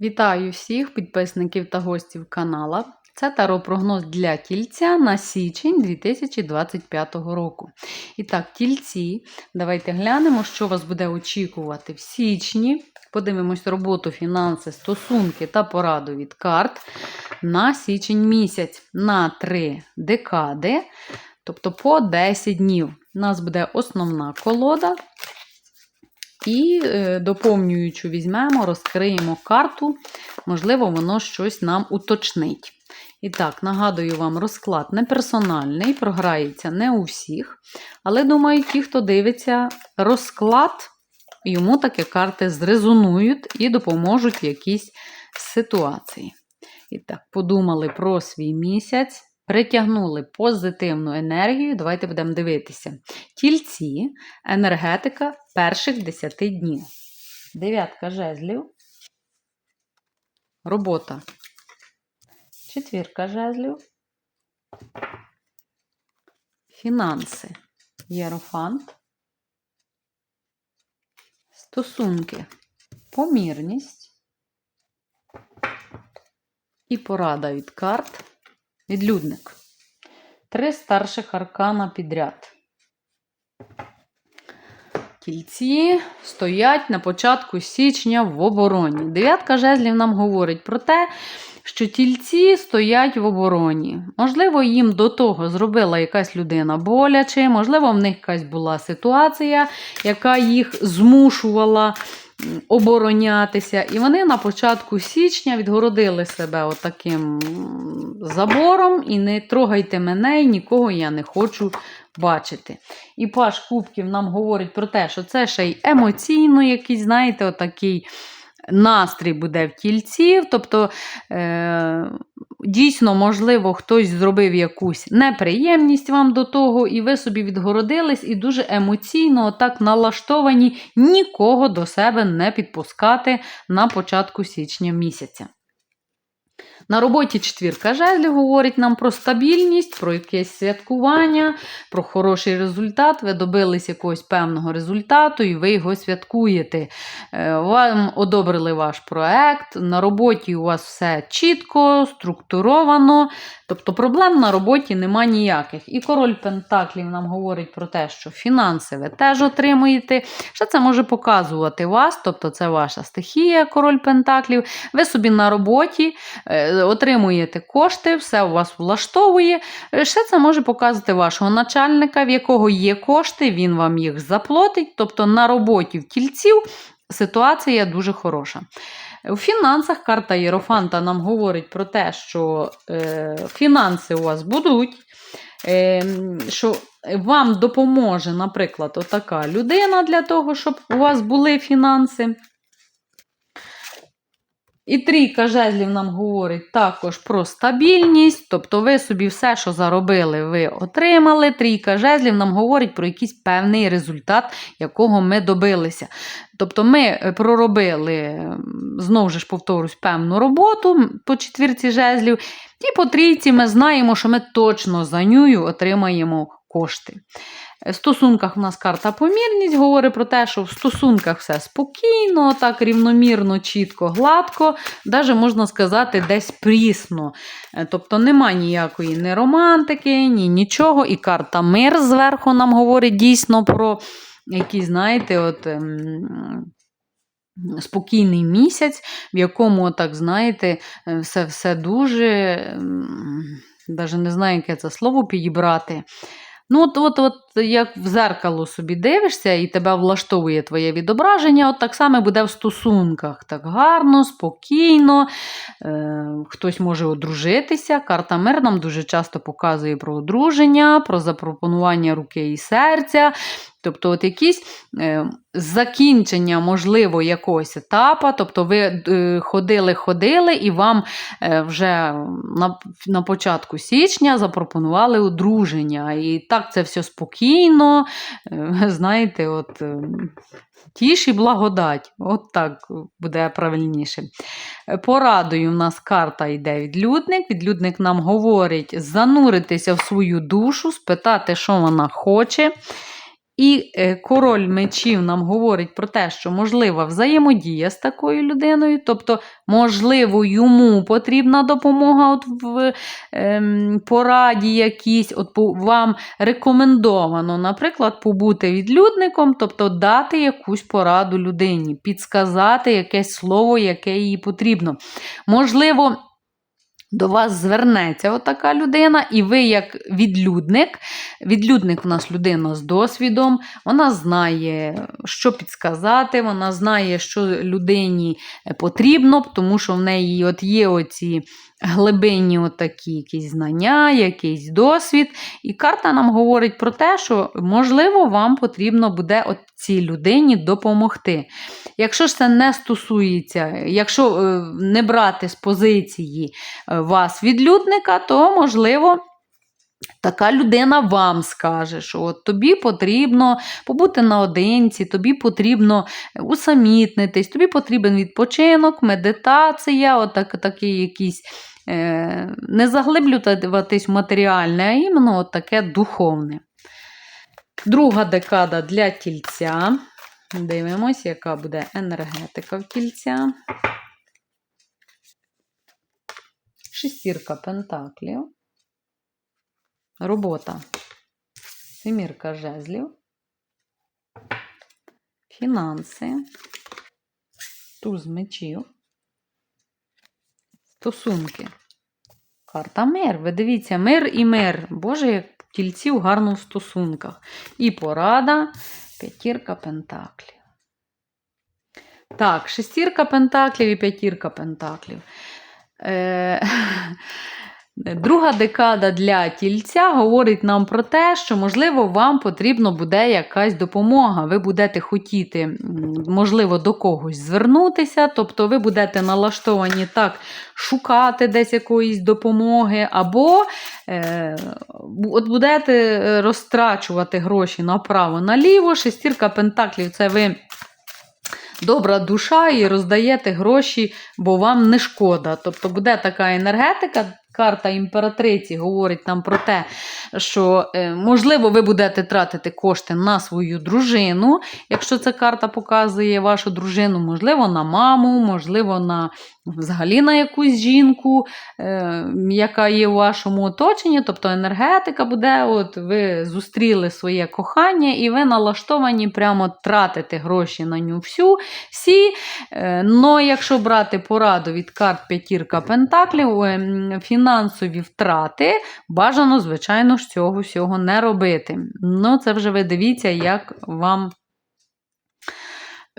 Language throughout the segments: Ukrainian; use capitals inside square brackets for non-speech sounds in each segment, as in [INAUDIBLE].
Вітаю всіх підписників та гостів канала. Це таро-прогноз для тільця на січень 2025 року. І так, тільці, давайте глянемо, що вас буде очікувати в січні. Подивимось роботу, фінанси, стосунки та пораду від карт на січень місяць на 3 декади, тобто по 10 днів. У нас буде основна колода. І е, доповнюючу візьмемо, розкриємо карту, можливо, воно щось нам уточнить. І так, нагадую вам, розклад не персональний, програється не у всіх. Але думаю, ті, хто дивиться розклад, йому такі карти зрезонують і допоможуть в якійсь ситуації. І так, подумали про свій місяць, притягнули позитивну енергію. Давайте будемо дивитися. Тільці, енергетика перших 10 днів. Дев'ятка жезлів. Робота. Четвірка жезлів. Фінанси. Єрофант. Стосунки. Помірність. І порада від карт. Відлюдник. Три старших аркана підряд. Тільці стоять на початку січня в обороні. Дев'ятка жезлів нам говорить про те, що тільці стоять в обороні. Можливо, їм до того зробила якась людина боляче, можливо, в них якась була ситуація, яка їх змушувала оборонятися. І вони на початку січня відгородили себе отаким забором і не трогайте мене, і нікого я не хочу бачити. І паш кубків нам говорить про те, що це ще й емоційно якийсь, знаєте, отакий настрій буде в тільців. Тобто, е, дійсно, можливо, хтось зробив якусь неприємність вам до того, і ви собі відгородились, і дуже емоційно так налаштовані нікого до себе не підпускати на початку січня місяця. На роботі четвірка жезлів говорить нам про стабільність, про якесь святкування, про хороший результат. Ви добились якогось певного результату і ви його святкуєте. Е, Вам одобрили ваш проект, на роботі у вас все чітко, структуровано. Тобто проблем на роботі нема ніяких. І король Пентаклів нам говорить про те, що фінанси ви теж отримуєте. Що це може показувати вас? Тобто це ваша стихія, король Пентаклів. Ви собі на роботі е, отримуєте кошти, все у вас влаштовує. Е, Ще це може показувати вашого начальника, в якого є кошти, він вам їх заплатить. Тобто на роботі в тільців ситуація дуже хороша. У фінансах карта Єрофанта нам говорить про те, що е, фінанси у вас будуть, е, що вам допоможе, наприклад, отака людина для того, щоб у вас були фінанси. І трійка жезлів нам говорить також про стабільність, тобто ви собі все, що заробили, ви отримали. Трійка жезлів нам говорить про якийсь певний результат, якого ми добилися. Тобто ми е, проробили, знову ж повторюсь, певну роботу по четвірці жезлів, і по трійці ми знаємо, що ми точно за нею отримаємо кошти. В стосунках у нас карта помірність говорить про те, що в стосунках все спокійно, так рівномірно, чітко, гладко, навіть можна сказати, десь прісно. Е, Тобто нема ніякої ні романтики, ні нічого. І карта мир зверху нам говорить дійсно про якісь, знаєте, от. ем, Спокійний місяць, в якому, так знаєте, е, все все дуже, навіть не знаю, яке це слово підібрати. Ну, от, от, от як в зеркало собі дивишся, і тебе влаштовує твоє відображення, от так само буде в стосунках. Так гарно, спокійно. Е, хтось може одружитися. Карта мир нам дуже часто показує про одруження, про запропонування руки і серця. Тобто, от якісь е, закінчення, можливо, якогось етапу. Тобто, ви е, ходили-ходили, і вам е, вже на, на початку січня запропонували одруження. І так це все спокійно. Е, знаєте, от. е, Тіш і благодать. От так буде правильніше. Е, Порадою в нас карта йде відлюдник. Відлюдник нам говорить зануритися в свою душу, спитати, що вона хоче. І е, король мечів нам говорить про те, що можлива взаємодія з такою людиною, тобто, можливо, йому потрібна допомога от в ем, пораді якійсь, от вам рекомендовано, наприклад, побути відлюдником, тобто дати якусь пораду людині, підсказати якесь слово, яке їй потрібно. Можливо, до вас звернеться отака людина, і ви, як відлюдник, відлюдник у нас людина з досвідом, вона знає, що підсказати, вона знає, що людині потрібно, тому що в неї от є оці глибинні отакі якісь знання, якийсь досвід. І карта нам говорить про те, що, можливо, вам потрібно буде от цій людині допомогти. Якщо ж це не стосується, якщо е, не брати з позиції е, вас відлюдника, то можливо. Така людина вам скаже, що от тобі потрібно побути наодинці, тобі потрібно усамітнитись, тобі потрібен відпочинок, медитація, отак, такий якийсь е, не заглиблюватись в матеріальне, а іменно от таке духовне. Друга декада для тільця. Дивимось, яка буде енергетика в тільця. Шестірка пентаклів. Робота. Семірка жезлів. Фінанси. Туз мечів. Стосунки. Карта мир. Ви дивіться, мир і мир. Боже, як тільців гарно в стосунках. І порада. П'ятірка пентаклів. Так, шестірка пентаклів і п'ятірка пентаклів. Е, [LAUGHS] Друга декада для тільця говорить нам про те, що, можливо, вам потрібно буде якась допомога. Ви будете хотіти, можливо, до когось звернутися, тобто ви будете налаштовані так шукати десь якоїсь допомоги, або е, от будете е, розтрачувати гроші направо-наліво. Шестірка пентаклів це ви. Добра душа і роздаєте гроші, бо вам не шкода. Тобто буде така енергетика. Карта імператриці говорить нам про те, що е, можливо ви будете тратити кошти на свою дружину, якщо ця карта показує вашу дружину, можливо, на маму, можливо, на взагалі на якусь жінку, е, яка є в вашому оточенні. Тобто енергетика буде, от ви зустріли своє кохання, і ви налаштовані прямо тратити гроші на ню всю, всі. Е, Но якщо брати пораду від карт п'ятірка пентаклів, м, фінансові втрати, бажано, звичайно ж, цього всього не робити. Ну, це вже ви дивіться, як вам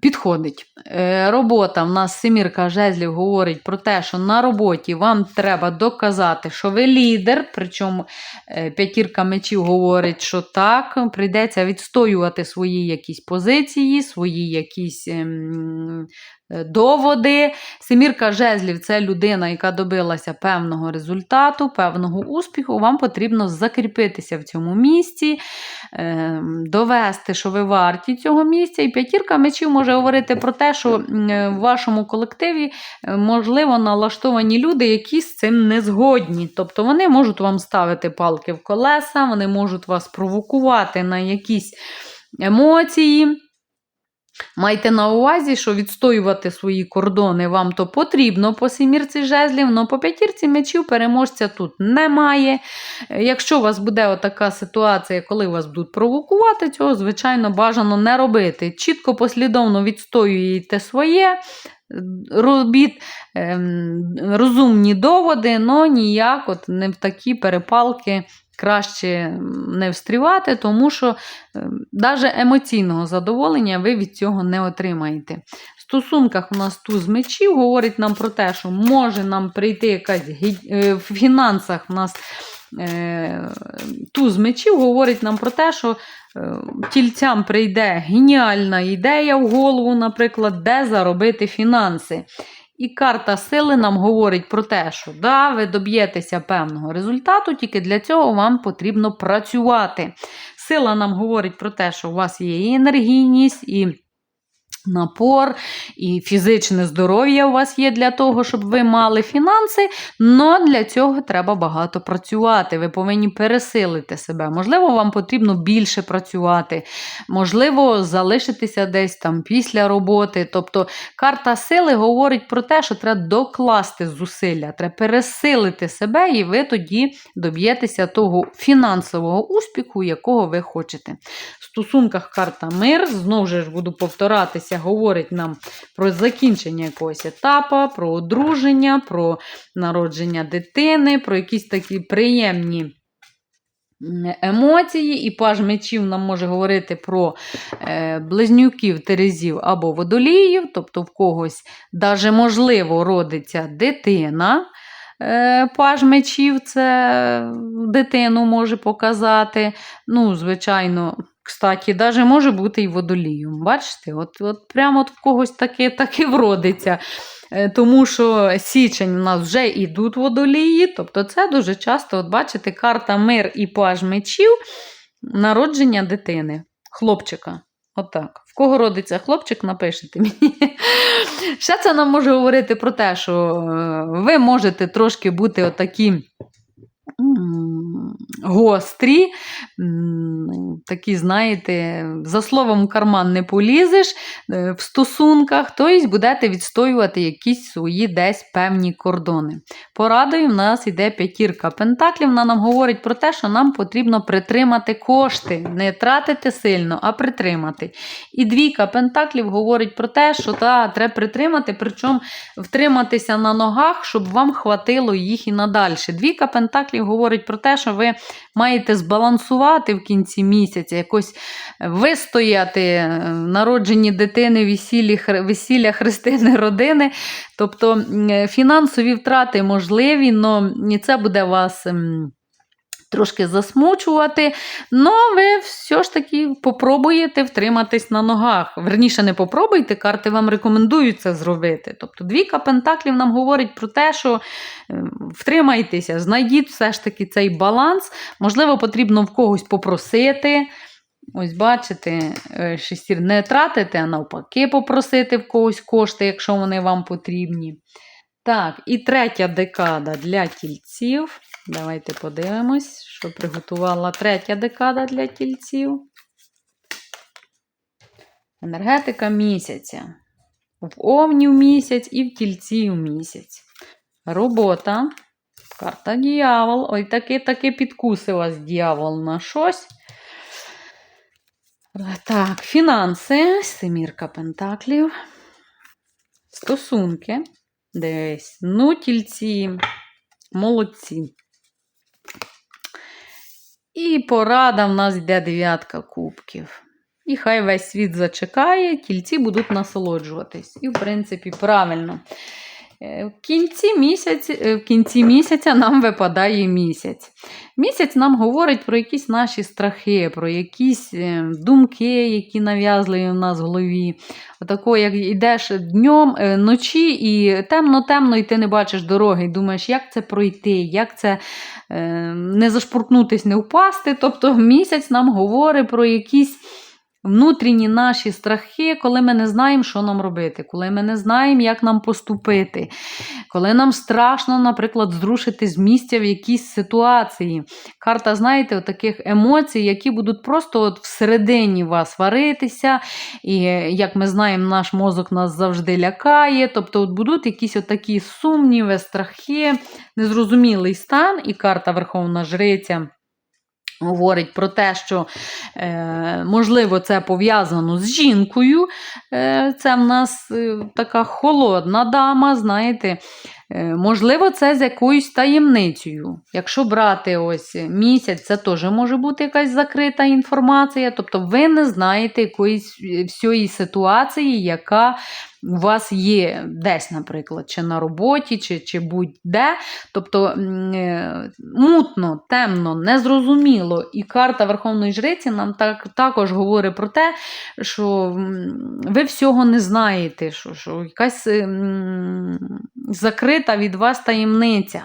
підходить. Е, Робота в нас семірка жезлів говорить про те, що на роботі вам треба доказати, що ви лідер. Причому е, п'ятірка мечів говорить, що так, прийдеться відстоювати свої якісь позиції, свої якісь е, доводи. Семірка жезлів це людина, яка добилася певного результату, певного успіху. Вам потрібно закріпитися в цьому місці, ем, довести, що ви варті цього місця. І п'ятірка мечів може говорити про те, що е, в вашому колективі е, можливо налаштовані люди, які з цим не згодні. Тобто вони можуть вам ставити палки в колеса, вони можуть вас провокувати на якісь емоції. Майте на увазі, що відстоювати свої кордони вам то потрібно по сімірці жезлів, але по п'ятірці мечів переможця тут немає. Якщо у вас буде отака ситуація, коли вас будуть провокувати, цього, звичайно, бажано не робити. Чітко, послідовно відстоюєте своє, робіть ем, розумні доводи, але ніяк от не в такі перепалки краще не встрівати, тому що навіть емоційного задоволення ви від цього не отримаєте. В стосунках у нас туз мечів говорить нам про те, що може нам прийти якась е, в фінансах у нас. е, Туз мечів говорить нам про те, що е, тільцям прийде геніальна ідея в голову, наприклад, де заробити фінанси. І карта сили нам говорить про те, що да, ви доб'єтеся певного результату, тільки для цього вам потрібно працювати. Сила нам говорить про те, що у вас є і енергійність, і напор і фізичне здоров'я у вас є для того, щоб ви мали фінанси, але для цього треба багато працювати. Ви повинні пересилити себе. Можливо, вам потрібно більше працювати, можливо, залишитися десь там після роботи. Тобто карта сили говорить про те, що треба докласти зусилля, треба пересилити себе, і ви тоді доб'єтеся того фінансового успіху, якого ви хочете. В стосунках карта мир, знову ж буду повторатися, говорить нам про закінчення якогось етапу, про одруження, про народження дитини, про якісь такі приємні емоції. І паж мечів нам може говорити про е, близнюків, терезів або водоліїв, тобто в когось даже можливо родиться дитина. Е, Паж мечів це дитину може показати. Ну, звичайно, кстати, даже може бути і водолієм. Бачите, от, от прямо от в когось таке, таке вродиться. Е, Тому що січень у нас вже йдуть водолії, тобто це дуже часто, от бачите, карта мир і паж мечів, народження дитини, хлопчика. Отак. В кого родиться хлопчик, напишіть мені. Ще це нам може говорити про те, що е, ви можете трошки бути отакі гострі, такі, знаєте, за словом, карман не полізеш е, в стосунках, тобто будете відстоювати якісь свої десь певні кордони. Порадою в нас йде п'ятірка пентаклів. Вона нам говорить про те, що нам потрібно притримати кошти, не тратити сильно, а притримати. І двійка пентаклів говорить про те, що та, треба притримати, причому втриматися на ногах, щоб вам хватило їх і надальше. Двійка пентаклів говорить про те, що ви маєте збалансувати в кінці місяця, якось вистояти е, народженні дитини, весіллі, весілля хрестини [LAUGHS] родини. Тобто е, фінансові втрати можливі, але це буде вас. Ем, Трошки засмучувати, але ви все ж таки попробуєте втриматись на ногах. Верніше, не попробуйте, карти вам рекомендують це зробити. Тобто, двійка пентаклів нам говорить про те, що е, втримайтеся, знайдіть все ж таки цей баланс. Можливо, потрібно в когось попросити. Ось бачите, е, шестір не тратити, а навпаки, попросити в когось кошти, якщо вони вам потрібні. Так, і третя декада для тільців. Давайте подивимось, що приготувала третя декада для тільців. Енергетика місяця. В овнів місяць і в тільців місяць. Робота. Карта дьявол. Ой, таки таки підкусив вас дьявол на щось. Так, фінанси, семірка пентаклів. Стосунки. Десь. Ну, тільці. Молодці. І порада в нас йде дев'ятка кубків. І хай весь світ зачекає, тільці будуть насолоджуватись. І, в принципі, правильно. Е, В кінці, місяць, е, в кінці місяця нам випадає місяць. Місяць нам говорить про якісь наші страхи, про якісь е, думки, які нав'язливі в нас в голові. Отако, як йдеш днем, ночі, і темно-темно, і ти не бачиш дороги, і думаєш, як це пройти, як це не зашпуркнутись, не впасти. Тобто місяць нам говорить про якісь внутрішні наші страхи, коли ми не знаємо, що нам робити, коли ми не знаємо, як нам поступити, коли нам страшно, наприклад, зрушити з місця в якійсь ситуації. Карта, знаєте, таких емоцій, які будуть просто от всередині вас варитися. І, як ми знаємо, наш мозок нас завжди лякає. Тобто, от будуть якісь от такі сумніви, страхи, незрозумілий стан, і карта Верховна Жриця. Говорить про те, що е, можливо це пов'язано з жінкою. Е, це в нас е, така холодна дама, знаєте. Е, можливо, це з якоюсь таємницею. Якщо брати ось місяць, це теж може бути якась закрита інформація. Тобто ви не знаєте якоїсь е, всієї ситуації, яка у вас є десь, наприклад, чи на роботі, чи, чи будь-де. Тобто е, мутно, темно, незрозуміло. І карта Верховної Жриці нам так, також говорить про те, що ви всього не знаєте, що, що якась закрита від вас таємниця.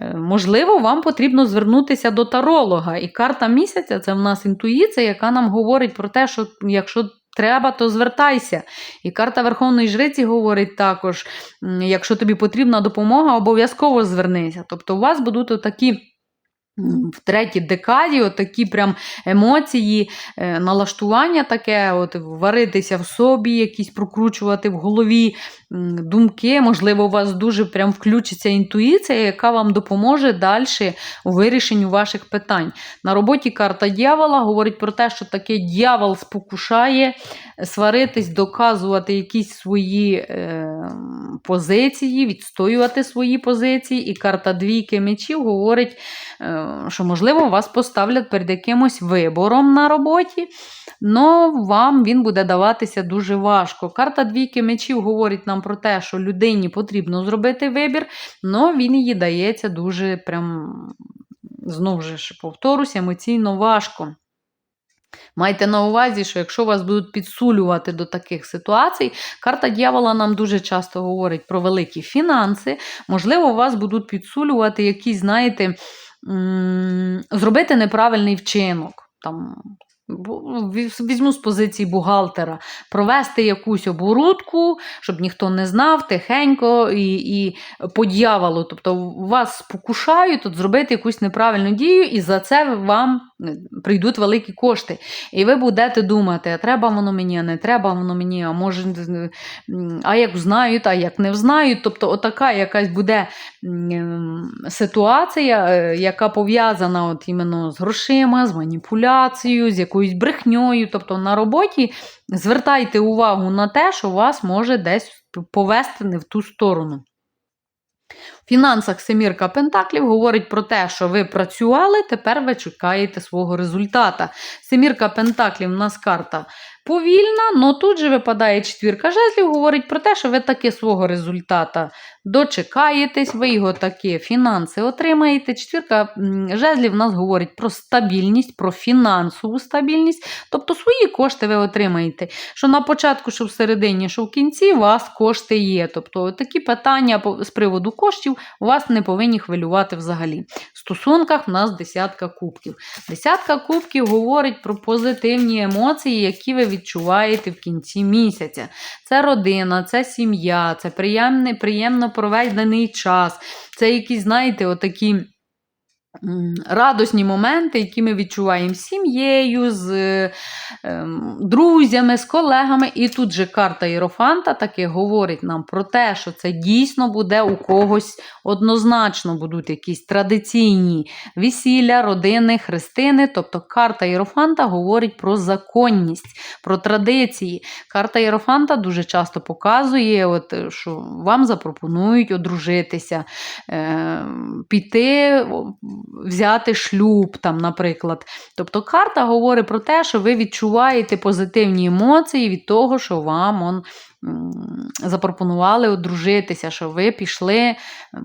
Е, Можливо, вам потрібно звернутися до таролога. І карта місяця це в нас інтуїція, яка нам говорить про те, що якщо треба, то звертайся. І карта Верховної Жриці говорить також: якщо тобі потрібна допомога, обов'язково звернися. Тобто у вас будуть такі. В третій декаді отакі прям емоції, е, налаштування таке, от варитися в собі, якісь прокручувати в голові думки. Можливо, у вас дуже прям включиться інтуїція, яка вам допоможе далі у вирішенні ваших питань. На роботі карта дьявола говорить про те, що таке дьявол спокушає сваритись, доказувати якісь свої е, позиції, відстоювати свої позиції. І карта двійки мечів говорить, е, що, можливо, вас поставлять перед якимось вибором на роботі, але вам він буде даватися дуже важко. Карта двійки мечів говорить нам про те, що людині потрібно зробити вибір, але він їй дається дуже прям, знову ж повторюсь, емоційно важко. Майте на увазі, що якщо вас будуть підсулювати до таких ситуацій, карта дьявола нам дуже часто говорить про великі фінанси. Можливо, вас будуть підсулювати якісь, знаєте, зробити неправильний вчинок. Там, візьму з позиції бухгалтера, провести якусь оборудку, щоб ніхто не знав, тихенько і, і по дьяволу. Тобто вас спокушають от зробити якусь неправильну дію, і за це вам е, прийдуть великі кошти. І ви будете думати, а треба воно мені, а не треба воно мені, а може, а як знають, а як не знають. Тобто, отака якась буде ситуація, е, яка пов'язана от іменно з грошима, з маніпуляцією, з якоюсь брехньою. Тобто на роботі звертайте увагу на те, що вас може десь повести не в ту сторону. В фінансах Семірка Пентаклів говорить про те, що ви працювали, тепер ви чекаєте свого результата. Семірка Пентаклів у нас карта повільна, але тут же випадає четвірка жезлів, говорить про те, що ви таки свого результата дочекаєтесь, ви його таки фінанси отримаєте. Четвірка жезлів у нас говорить про стабільність, про фінансову стабільність, тобто свої кошти ви отримаєте. Що на початку, що в середині, що в кінці, у вас кошти є. Тобто такі питання з приводу коштів вас не повинні хвилювати взагалі. В стосунках в нас десятка кубків. Десятка кубків говорить про позитивні емоції, які ви відчуваєте в кінці місяця. Це родина, це сім'я, це приємний, приємно проведений час. Це якісь, знаєте, отакі. Радосні моменти, які ми відчуваємо з сім'єю, з е, друзями, з колегами. І тут же карта Єрофанта таки говорить нам про те, що це дійсно буде у когось однозначно будуть якісь традиційні весілля, родини, хрестини. Тобто карта Єрофанта говорить про законність, про традиції. Карта Єрофанта дуже часто показує, от, що вам запропонують одружитися, е, піти, взяти шлюб, там, наприклад. Тобто карта говорить про те, що ви відчуваєте позитивні емоції від того, що вам он, запропонували одружитися, що ви пішли,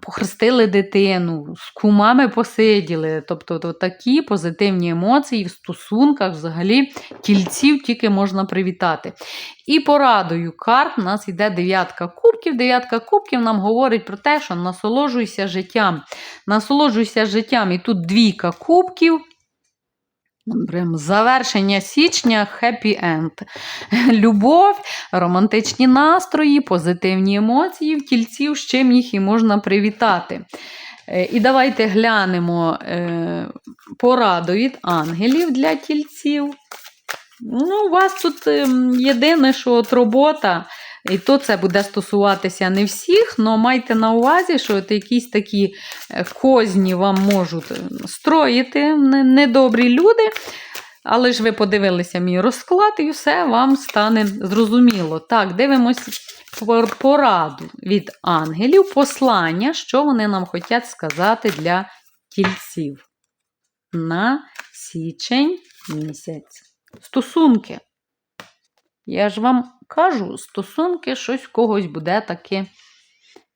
похрестили дитину, з кумами посиділи. Тобто то такі позитивні емоції в стосунках взагалі тільців тільки можна привітати. І порадою карт у нас йде дев'ятка кубків. Дев'ятка кубків нам говорить про те, що насолоджуйся життям. Насолоджуйся життям. І тут двійка кубків. Прям завершення січня happy end. Любов, романтичні настрої, позитивні емоції в тільців, з чим їх і можна привітати. Е, І давайте глянемо е, пораду від ангелів для тільців. Ну, у вас тут ем, єдине, що от робота, і то це буде стосуватися не всіх, але майте на увазі, що от якісь такі е, козні вам можуть е, строїти недобрі люди. Але ж ви подивилися мій розклад, і все вам стане зрозуміло. Так, дивимось пор- пораду від ангелів, послання, що вони нам хочуть сказати для тільців на січень місяць. Стосунки. Я ж вам кажу, стосунки щось когось буде таке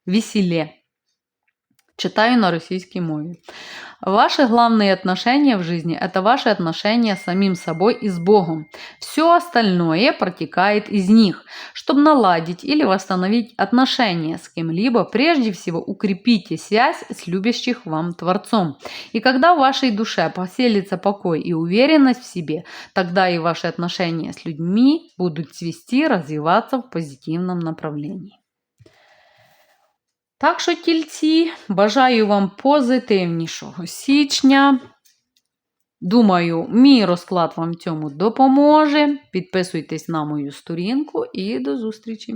весілє. Читаю на российской мове. Ваши главные отношения в жизни – это ваши отношения с самим собой и с Богом. Все остальное протекает из них. Чтобы наладить или восстановить отношения с кем-либо, прежде всего укрепите связь с любящих вам Творцом. И когда в вашей душе поселится покой и уверенность в себе, тогда и ваши отношения с людьми будут цвести, развиваться в позитивном направлении. Так що, тільці, бажаю вам позитивнішого січня. Думаю, мій розклад вам в цьому допоможе. Підписуйтесь на мою сторінку і до зустрічі!